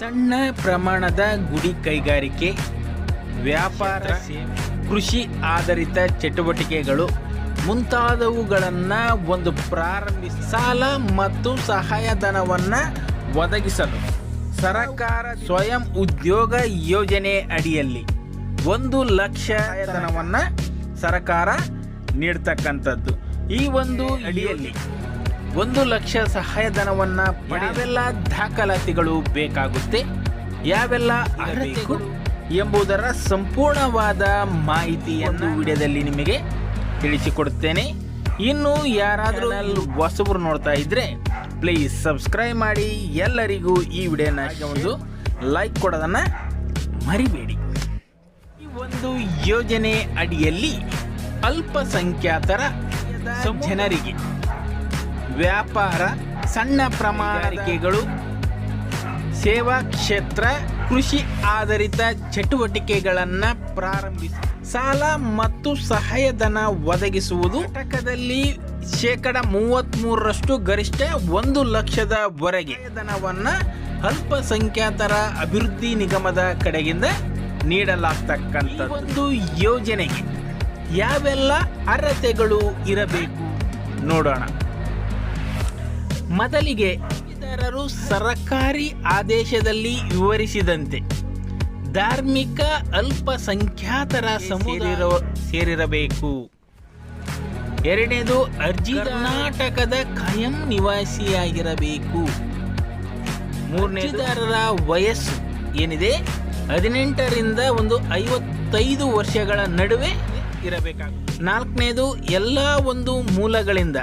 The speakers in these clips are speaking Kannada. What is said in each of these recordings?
ಸಣ್ಣ ಪ್ರಮಾಣದ ಗುಡಿ ಕೈಗಾರಿಕೆ, ವ್ಯಾಪಾರ, ಕೃಷಿ ಆಧಾರಿತ ಚಟುವಟಿಕೆಗಳು ಮುಂತಾದವುಗಳನ್ನು ಒಂದು ಪ್ರಾರಂಭಿಸಿ ಸಾಲ ಮತ್ತು ಸಹಾಯಧನವನ್ನು ಒದಗಿಸಲು ಸರಕಾರ ಸ್ವಯಂ ಉದ್ಯೋಗ ಯೋಜನೆ ಅಡಿಯಲ್ಲಿ ಒಂದು ಲಕ್ಷ ಧನವನ್ನು ಸರ್ಕಾರ ನೀಡ್ತಕ್ಕಂಥದ್ದು. ಈ ಒಂದು ಅಡಿಯಲ್ಲಿ ಒಂದು ಲಕ್ಷ ಸಹಾಯಧನವನ್ನು ಪಡೆಯಲ್ಲ ದಾಖಲಾತಿಗಳು ಬೇಕಾಗುತ್ತೆ. ಯಾವೆಲ್ಲ ಅರ್ಹತೆಗಳು ಎಂಬುದರ ಸಂಪೂರ್ಣವಾದ ಮಾಹಿತಿಯನ್ನು ವಿಡಿಯೋದಲ್ಲಿ ನಿಮಗೆ ತಿಳಿಸಿಕೊಡುತ್ತೇನೆ. ಇನ್ನು ಯಾರಾದರೂ ಹೊಸಬರು ನೋಡ್ತಾ ಇದ್ರೆ ಪ್ಲೀಸ್ ಸಬ್ಸ್ಕ್ರೈಬ್ ಮಾಡಿ ಎಲ್ಲರಿಗೂ ಈ ವಿಡಿಯೋನ ಒಂದು ಲೈಕ್ ಕೊಡೋದನ್ನು ಮರಿಬೇಡಿ. ಈ ಒಂದು ಯೋಜನೆ ಅಡಿಯಲ್ಲಿ ಅಲ್ಪಸಂಖ್ಯಾತರ ಜನರಿಗೆ ವ್ಯಾಪಾರ ಸಣ್ಣ ಪ್ರಮಾಣಿಕೆಗಳು ಸೇವಾ ಕ್ಷೇತ್ರ ಕೃಷಿ ಆಧಾರಿತ ಚಟುವಟಿಕೆಗಳನ್ನು ಪ್ರಾರಂಭಿಸಿ. ಸಾಲ ಮತ್ತು ಸಹಾಯಧನ ಒದಗಿಸುವುದು. ಘಟಕದಲ್ಲಿ ಶೇಕಡ ಮೂವತ್ತ್ಮೂರರಷ್ಟು ಗರಿಷ್ಠ ಒಂದು ಲಕ್ಷದವರೆಗೆ ಧನವನ್ನು ಅಲ್ಪಸಂಖ್ಯಾತರ ಅಭಿವೃದ್ಧಿ ನಿಗಮದ ಕಡೆಯಿಂದ ನೀಡಲಾಗ್ತಕ್ಕಂಥ ಒಂದು ಯೋಜನೆಗೆ ಯಾವೆಲ್ಲ ಅರ್ಹತೆಗಳು ಇರಬೇಕು? ನೋಡೋಣ. ಮೊದಲಿಗೆ ಇತರರು ಸರಕಾರಿ ಆದೇಶದಲ್ಲಿ ವಿವರಿಸಿದಂತೆ ಧಾರ್ಮಿಕ ಅಲ್ಪಸಂಖ್ಯಾತರ ಸಮುದಾಯ ಸೇರಿರಬೇಕು. ಎರಡನೇದು ಅರ್ಜಿ ಕರ್ನಾಟಕದ ಕಾಯಂ ನಿವಾಸಿಯಾಗಿರಬೇಕು. ಮೂರನೇದಾರರ ವಯಸ್ಸು ಏನಿದೆ? ಹದಿನೆಂಟರಿಂದ ಒಂದು ಐವತ್ತೈದು ವರ್ಷಗಳ ನಡುವೆ ಇರಬೇಕಾಗುತ್ತೆ ನಾಲ್ಕನೇದು ಎಲ್ಲ ಒಂದು ಮೂಲಗಳಿಂದ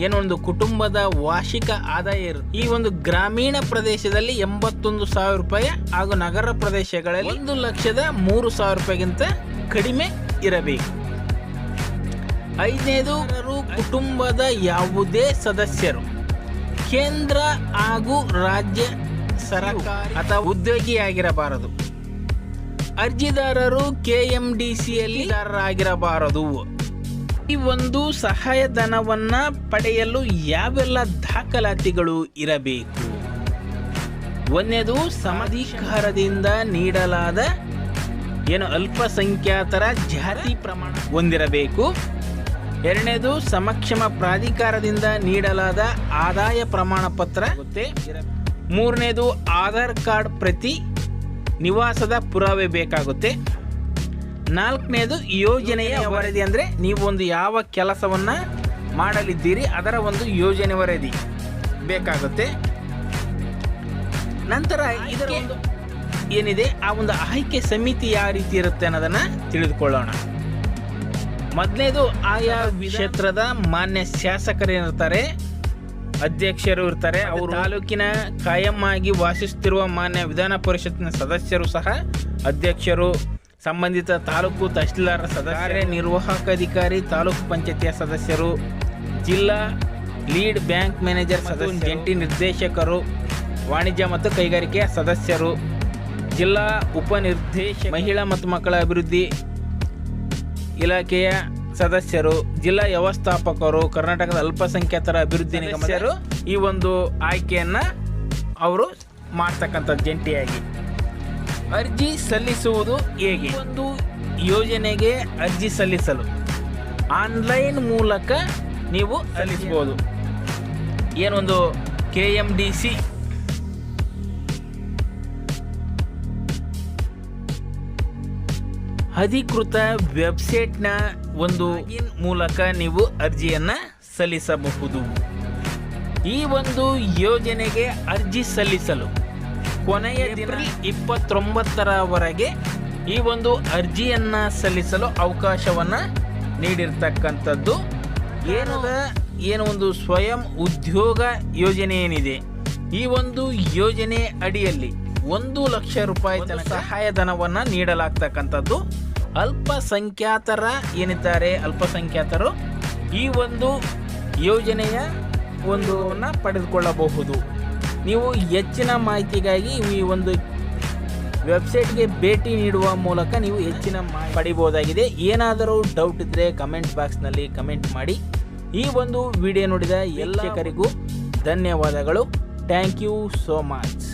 ಏನೊಂದು ಕುಟುಂಬದ ವಾರ್ಷಿಕ ಆದಾಯ ಇರುತ್ತೆ ಈ ಒಂದು ಗ್ರಾಮೀಣ ಪ್ರದೇಶದಲ್ಲಿ ಎಂಬತ್ತೊಂದು ಸಾವಿರ ರೂಪಾಯಿ ಹಾಗೂ ನಗರ ಪ್ರದೇಶಗಳಲ್ಲಿ ಒಂದು ಲಕ್ಷದ ಮೂರು ಸಾವಿರ ರೂಪಾಯಿಗಿಂತ ಕಡಿಮೆ ಇರಬೇಕು. ಐದನೇದು ಕುಟುಂಬದ ಯಾವುದೇ ಸದಸ್ಯರು, ಕೇಂದ್ರ ಹಾಗೂ ರಾಜ್ಯ ಸರ್ಕಾರ ಅಥವಾ ಉದ್ಯೋಗಿಯಾಗಿರಬಾರದು. ಅರ್ಜಿದಾರರು ಕೆಎಂಡಿಸಿಯಲ್ಲಿ ಆಗಿರಬಾರದು ಈ ಒಂದು ಸಹಾಯಧನವನ್ನ ಪಡೆಯಲು ಯಾವೆಲ್ಲ ದಾಖಲಾತಿಗಳು ಇರಬೇಕು? ಒಂದನೇದು ಸಮಧಿಕಾರದಿಂದ ನೀಡಲಾದ ಏನು ಅಲ್ಪಸಂಖ್ಯಾತರ ಜಾತಿ ಪ್ರಮಾಣ ಹೊಂದಿರಬೇಕು. ಎರಡನೇದು ಸಮಕ್ಷಮ ಪ್ರಾಧಿಕಾರದಿಂದ ನೀಡಲಾದ ಆದಾಯ ಪ್ರಮಾಣ ಪತ್ರ ಮೂರನೇದು ಆಧಾರ್ ಕಾರ್ಡ್ ಪ್ರತಿ ನಿವಾಸದ ಪುರಾವೆ ಬೇಕಾಗುತ್ತೆ. ನಾಲ್ಕನೇದು ಯೋಜನೆಯ ವರದಿ ಅಂದರೆ ನೀವು ಒಂದು ಯಾವ ಕೆಲಸವನ್ನು ಮಾಡಲಿದ್ದೀರಿ ಅದರ ಒಂದು ಯೋಜನೆ ವರದಿ ಬೇಕಾಗುತ್ತೆ. ನಂತರ ಇದರ ಒಂದು ಏನಿದೆ ಆ ಒಂದು ಆಯ್ಕೆ ಸಮಿತಿ ಯಾವ ರೀತಿ ಇರುತ್ತೆ ಅನ್ನೋದನ್ನು ತಿಳಿದುಕೊಳ್ಳೋಣ. ಮೊದಲನೇದು ಆಯಾ ಕ್ಷೇತ್ರದ ಮಾನ್ಯ ಶಾಸಕರೇನಿರ್ತಾರೆ ಅಧ್ಯಕ್ಷರು ಇರ್ತಾರೆ ಅವರು ತಾಲೂಕಿನ ಕಾಯಂ ಆಗಿ ವಾಸಿಸುತ್ತಿರುವ ಮಾನ್ಯ ವಿಧಾನ ಪರಿಷತ್ತಿನ ಸದಸ್ಯರು ಸಹ ಅಧ್ಯಕ್ಷರು ಸಂಬಂಧಿತ ತಾಲೂಕು ತಹಶೀಲ್ದಾರ್ ಸದಸ್ಯ ನಿರ್ವಾಹಕ ಅಧಿಕಾರಿ ತಾಲೂಕು ಪಂಚಾಯತಿಯ ಸದಸ್ಯರು ಜಿಲ್ಲಾ ಲೀಡ್ ಬ್ಯಾಂಕ್ ಮ್ಯಾನೇಜರ್ ಸದಸ್ಯ ಜಂಟಿ ನಿರ್ದೇಶಕರು ವಾಣಿಜ್ಯ ಮತ್ತು ಕೈಗಾರಿಕೆಯ ಸದಸ್ಯರು ಜಿಲ್ಲಾ ಉಪನಿರ್ದೇಶ ಮಹಿಳಾ ಮತ್ತು ಮಕ್ಕಳ ಅಭಿವೃದ್ಧಿ ಇಲಾಖೆಯ ಸದಸ್ಯರು ಜಿಲ್ಲಾ ವ್ಯವಸ್ಥಾಪಕರು ಕರ್ನಾಟಕದ ಅಲ್ಪಸಂಖ್ಯಾತರ ಅಭಿವೃದ್ಧಿ ನಿಗಮರು ಈ ಒಂದು ಆಯ್ಕೆಯನ್ನು ಅವರು ಮಾಡ್ತಕ್ಕಂಥ ಜಂಟಿಯಾಗಿ. ಅರ್ಜಿ ಸಲ್ಲಿಸುವುದು ಹೇಗೆ? ಒಂದು ಯೋಜನೆಗೆ ಅರ್ಜಿ ಸಲ್ಲಿಸಲು. ಆನ್ಲೈನ್ ಮೂಲಕ ನೀವು ಸಲ್ಲಿಸಬಹುದು. ಏನೊಂದು ಕೆ ಎಂ ಡಿ ಸಿ? ಅಧಿಕೃತ ವೆಬ್ಸೈಟ್ನ ಒಂದು ಮೂಲಕ ನೀವು ಅರ್ಜಿಯನ್ನು ಸಲ್ಲಿಸಬಹುದು. ಈ ಒಂದು ಯೋಜನೆಗೆ ಅರ್ಜಿ ಸಲ್ಲಿಸಲು ಕೊನೆಯ ದಿನ ಇಪ್ಪತ್ತೊಂಬತ್ತರವರೆಗೆ ಈ ಒಂದು ಅರ್ಜಿಯನ್ನು ಸಲ್ಲಿಸಲು ಅವಕಾಶವನ್ನು ನೀಡಿರ್ತಕ್ಕಂಥದ್ದು. ಏನದ? ಏನು ಒಂದು ಸ್ವಯಂ ಉದ್ಯೋಗ ಯೋಜನೆ ಏನಿದೆ? ಈ ಒಂದು ಯೋಜನೆ ಅಡಿಯಲ್ಲಿ ಒಂದು ಲಕ್ಷ ರೂಪಾಯಿ ಸಹಾಯಧನವನ್ನು ನೀಡಲಾಗ್ತಕ್ಕಂಥದ್ದು. ಅಲ್ಪಸಂಖ್ಯಾತರ ಏನಿದ್ದಾರೆ? ಅಲ್ಪಸಂಖ್ಯಾತರು ಈ ಒಂದು ಯೋಜನೆಯ ಒಂದು ಪಡೆದುಕೊಳ್ಳಬಹುದು. ನೀವು ಹೆಚ್ಚಿನ ಮಾಹಿತಿಗಾಗಿ ಈ ಒಂದು ವೆಬ್ಸೈಟ್ಗೆ ಭೇಟಿ ನೀಡುವ ಮೂಲಕ ನೀವು ಹೆಚ್ಚಿನ ಮಾಹಿತಿ ಪಡಿಬೋದಾಗಿದೆ. ಏನಾದರೂ ಡೌಟ್ ಇದ್ದರೆ ಕಮೆಂಟ್ ಬಾಕ್ಸ್ನಲ್ಲಿ ಕಮೆಂಟ್ ಮಾಡಿ. ಈ ಒಂದು ವಿಡಿಯೋ ನೋಡಿದ ಎಲ್ಲರಿಗೂ ಧನ್ಯವಾದಗಳು. Thank you so much